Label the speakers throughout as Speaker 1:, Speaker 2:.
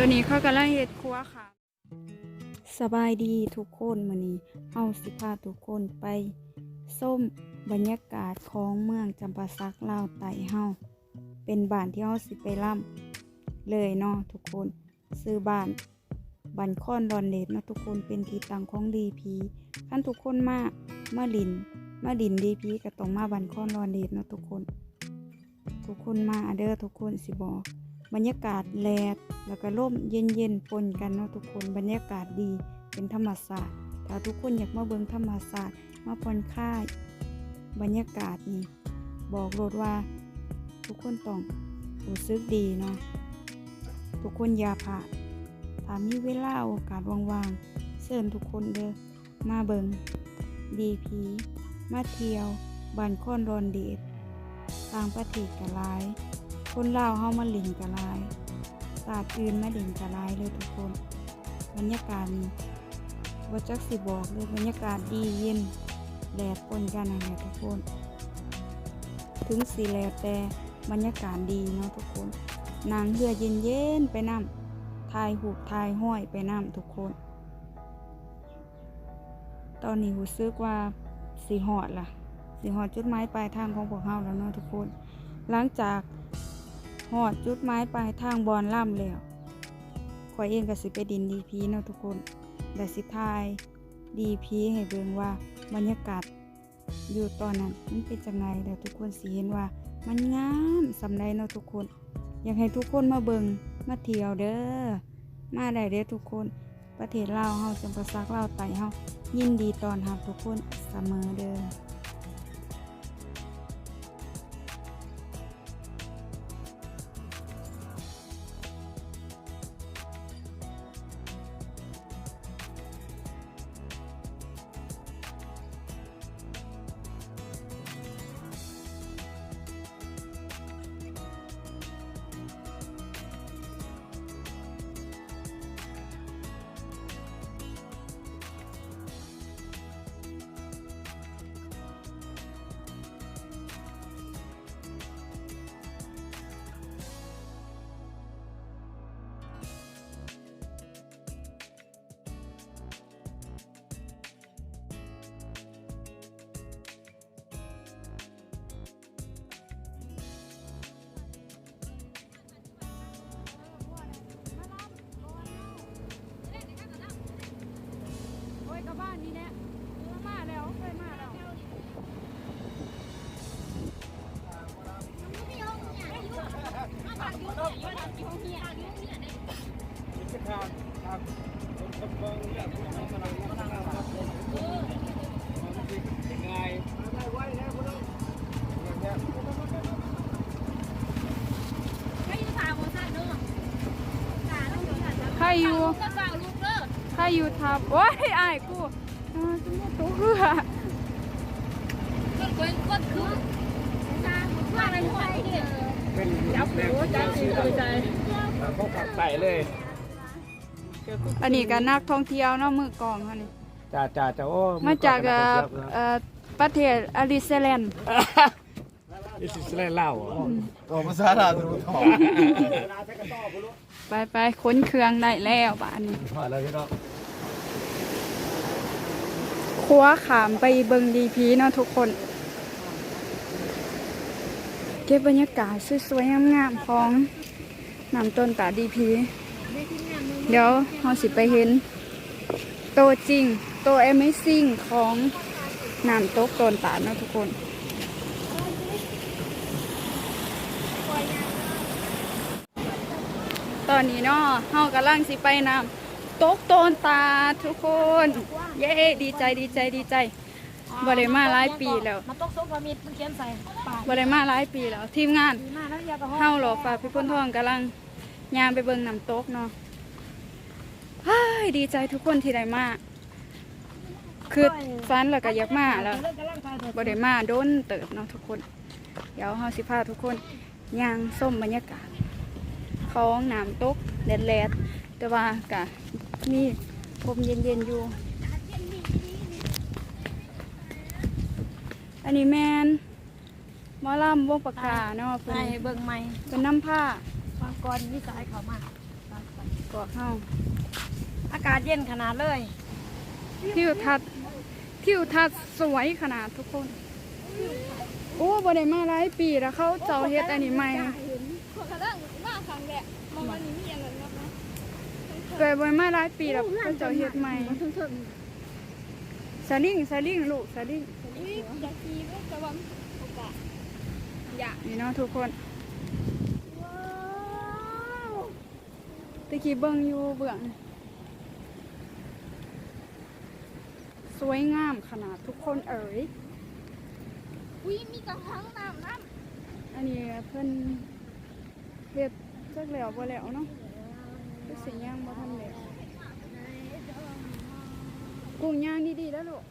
Speaker 1: ตัวนี้เขากำลังเฮ็ดครัวค่ะ สบายดีทุกคนมื้อนี้เฮาสิพาทุกคนไปส้มบรรยากาศของเมืองจำปาสักลาวไต่เฮาเป็นบ้านที่เฮาสิไปล่ำเลยเนาะทุกคนซื้อบ้านบันค่อนรอนเลดเนาะทุกคนเป็นที่ตั้งของดีพีท่านทุกคนมามาลินมาดินดีพีก็ต้องมาบันค่อนรอนเลดเนาะทุกคน ทุกคนมาเด้อทุกคนสิบอก บรรยากาศแลดแล้วก็ร่มเย็นๆปนกันเนาะทุกคนบรรยากาศดีเป็นธรรมศาสตร์ถ้าทุกคนอยากมาเบิ่งธรรมศาสตร์มาผ่อนคลายบรรยากาศนี่บอกโลดว่า ทุกคนต้องรู้สึกดีเนาะทุกคนอย่าพลาดถ้ามีเวลาโอกาสว่างๆเชิญทุกคนเด้อมาเบิงดีพีมาเที่ยวบ้านค้อนรอนเดชต่างประเทศกะหลาย คนลาวเฮามาหลินกะหลายศาสตร์อื่นมาหลินกะหลายเลยทุกคน บรรยากาศนี่ว่าจักสิบอกเลยบรรยากาศดีเย็นแดดปนกันนะเนี่ยทุกคน ถึงสีแล้วแต่บรรยากาศดีเนาะทุกคน นางเรือเย็นเย็นไปนำทายหูทายห้อยไปนำทุกคน ตอนนี้รู้สึกว่าสีหอดล่ะสีหอดจุดหมายปลายทางของพวกเฮาแล้วเนาะทุกคน หลังจาก หอดจุดหมายปลายทางบอนล่ำแล้วข่อยเองก็สิไปดินดีพีเนาะทุกคนแต่สิทายดีพีให้เบิ่งว่าบรรยากาศอยู่ตอนนั้นมันเป็นจังไงแล้วทุกคนสิเห็นว่ามันงามสำใดเนาะทุกคน อยากให้ทุกคนมาเบิงมาเที่ยวเด้อมาได้เด้อทุกคน ประเทศลาวเฮาจำปาสักลาวไต่เฮายินดีตอนรับทุกคนเสมอเด้อ โอ้ยกับบ้านนี้แน่มาแล้วเคยมาแล้วใครอยู่ใครอยู่ทับโอ้ยอา ยกูอ่าจะมาตัวเหืออันนี้ก็นักท่องเที่ยวเนาะมือกองเขานี่
Speaker 2: จ่าจ่าจ่าโอ้
Speaker 1: มาจากเอ่อเอ่อประเทศอริเซแลนด์
Speaker 2: อิสราเอลเล่า
Speaker 3: โอ้ภาษาลาวจะรู้ถอ
Speaker 1: ไปไปค้นเครื่องได้แล้วบ้านนี้
Speaker 3: ผ่านแล้วพี่น้อง
Speaker 1: ครัวขามไปเบิงดีพีเนาะทุกคน เก็บบรรยากาศสวยๆงามๆของน้ำต้นตาดีพี เดี๋ยวเราสิไปเห็น โตจริง โตว Amazing ของน้ำตกต้นตาเนาะทุกคนตอนนี้เนาะเฮากำลังสิไปน้ำ ตกต้นตาลทุกคน เย้ดีใจดีใจดีใจบ่ได้มาหลายปีแล้ว
Speaker 4: มันตกซุปพามิดมันเขียนใส่ปาก
Speaker 1: บ่ได้มาหลายปีแล้ว ทีมงาน
Speaker 4: ดีมากแล้วยาไปห้อง
Speaker 1: เฮาหรอฝากพี่พ้นทองกำลังยามไปเบิ่งน้ำตกเนาะเฮ้ยดีใจทุกคนที่ได้มาคือฟันแล้วก็อยากมาแล้ว
Speaker 4: เล่นกำลังใจเถอะ
Speaker 1: บ่ได้มาโดนเติบเนาะทุกคน เดี๋ยวเฮาสิพาทุกคนย่างส้มบรรยากาศของน้ำตกแดดๆแต่ว่ากะ มีลมเย็นๆอยู่ อันนี้แมนหมอลำวงปากกาเนาะ
Speaker 4: ไป
Speaker 1: เพิ่น
Speaker 4: เบิ่งใหม่
Speaker 1: เป็นน้ำผ้า
Speaker 4: ฟังก่อนวิสัยเขามาฟังก่อน
Speaker 1: เกาะเฮา
Speaker 4: อากาศเย็นขนาดเลย
Speaker 1: ทิวทัศน์ทิวทัศน์สวยขนาดทุกคน โอ้บ่ได้มาหลายปีแล้วเขาเจ้าเฮ็ดอันนี้ใหม่เกิดบ่ได้มาหลายปีแล้วเขาเจ้าเฮ็ดใหม่สลิงสลิงลูกสลิงนี่เนาะทุกคนตะกี้เบิ่งอยู่เบื้องสวยงามขนาดทุกคนเอ๋ย
Speaker 5: อุ้ยมีกระถางน้ำน้
Speaker 1: อันนี้เพิ่นเฮ็ดจักแล้วบ่แล้วเนาะ คือสิย่างบ่ทันแล้วกุ้งย่างดีๆแล้วลูก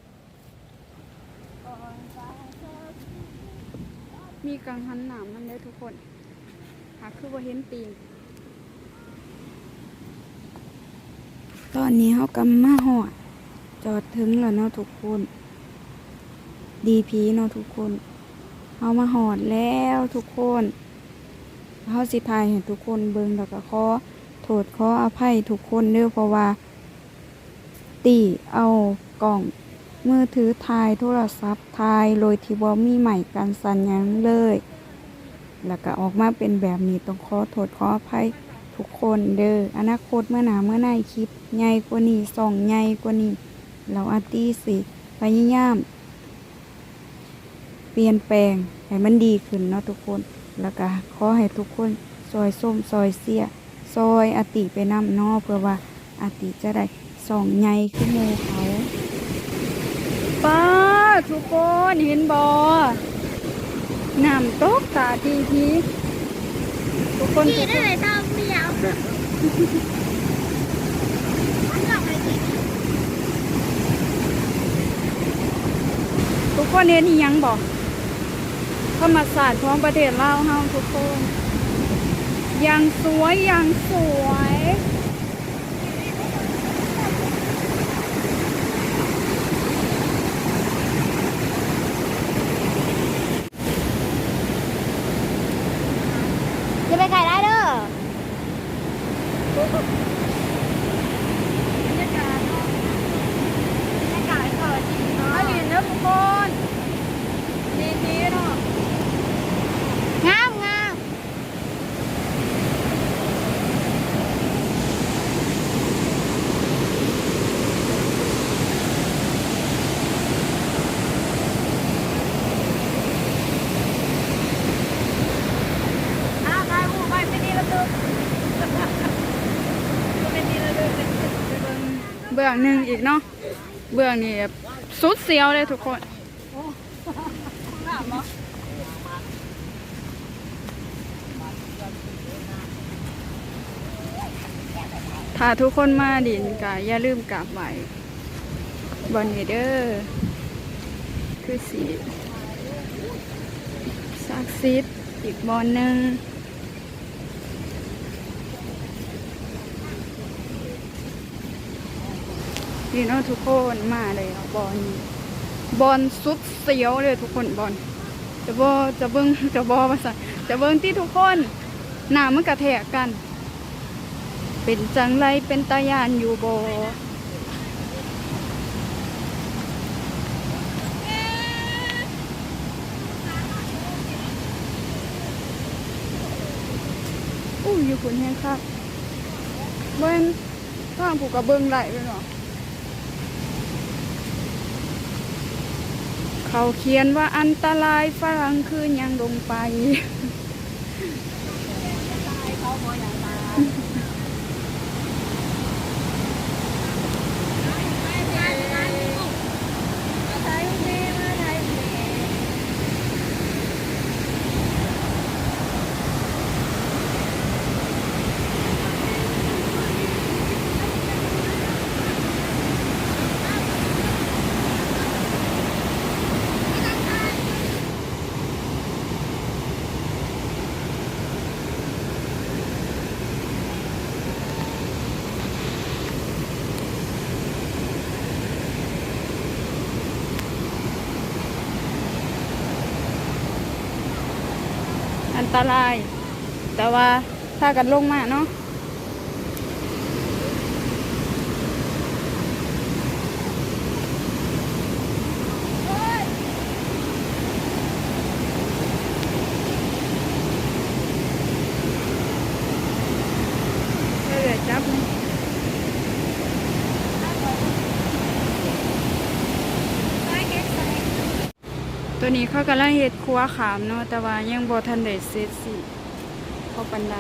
Speaker 1: มีกังหันหนามมันได้ทุกคน หาคือบ่าเห็นตีน ตอนนี้เฮากำมาหอด จอดถึงแล้วเนาะทุกคน ดีพีเนาะทุกคนเฮามาหอดแล้วทุกคนเฮาสิทายให้ทุกคนเบิงแล้วก็ขอ โทษขออภัยทุกคนเด้อเพราะว่า ตีเอากล่องมือถือถ่ายโทรศัพท์ถ่ายโดยที่บ่มีใหม่กันสั่นหยังเลย แล้วก็ออกมาเป็นแบบนี้ต้องขอโทษขออภัยทุกคนเด้ออนาคตเมื่อหนาเมื่อในคลิปใหญ่กว่านี้ส่องใหญ่กว่านี้เราอาร์ตี้สิพยายามเปลี่ยนแปลงให้มันดีขึ้นเนาะทุกคน แล้วก็ขอให้ทุกคนซอยส้มซอยเสีย ซอยอาติไปนำเนอเพื่อว่าอาติจะได้ส่องใหญ่ขึ้นโมเขาป้าทุกคนเห็นบอน้ำตกตาทีทีทุกคนำทุ
Speaker 5: ขี่
Speaker 1: ก
Speaker 5: ได้
Speaker 1: คน
Speaker 5: เลยตามเดียวมันหลอกอะไรกิน
Speaker 1: ทุกคนเห็นอีหยังบอกธรรมศาสตร์ของประเทศลาวเฮาทุกคน ยังสวยยังสวย
Speaker 5: จะไปไก่ได้เด้อ
Speaker 1: อันนี้นะทุกคนดีดีเนาะ
Speaker 5: งามงาม
Speaker 4: อ้าวทายหูไปไม่ดีแล้วตึกไม่ดีแล้วตึก
Speaker 1: เบื้องหนึ่งอีกเนาะเบื้องนี้สุดเสียวเลยทุกคนถ้าทุกคนมาดินก็อย่าลืมกราบไหว้บอนนี้เด้อคือสีซักซิดอีกบอนหนึ่ง นี่เนาะทุกคนมาเลยบอลบอลสุดเสียวเลยทุกคนบอลจะบอจะเบิ้งจะบอมาสั่จะเบิ้งที่ทุกคนหน้ามันกระแทกกัน เป็นจังไรเป็นตายานอยู่บ่อู้ยอยู่คุณแห้งครับเบิ้นทางผูกกระเบิ้งไหลไปเนาะ เขาเขียนว่าอันตรายฝรั่งคืนยังลงไป อันตราย แต่ว่าถ้ากันลงมาเนาะ ตัวนี้เขากำลังเฮ็ดครัวขามเนาะแต่ว่ายังบ่ทันได้เสร็จสิเพราปันได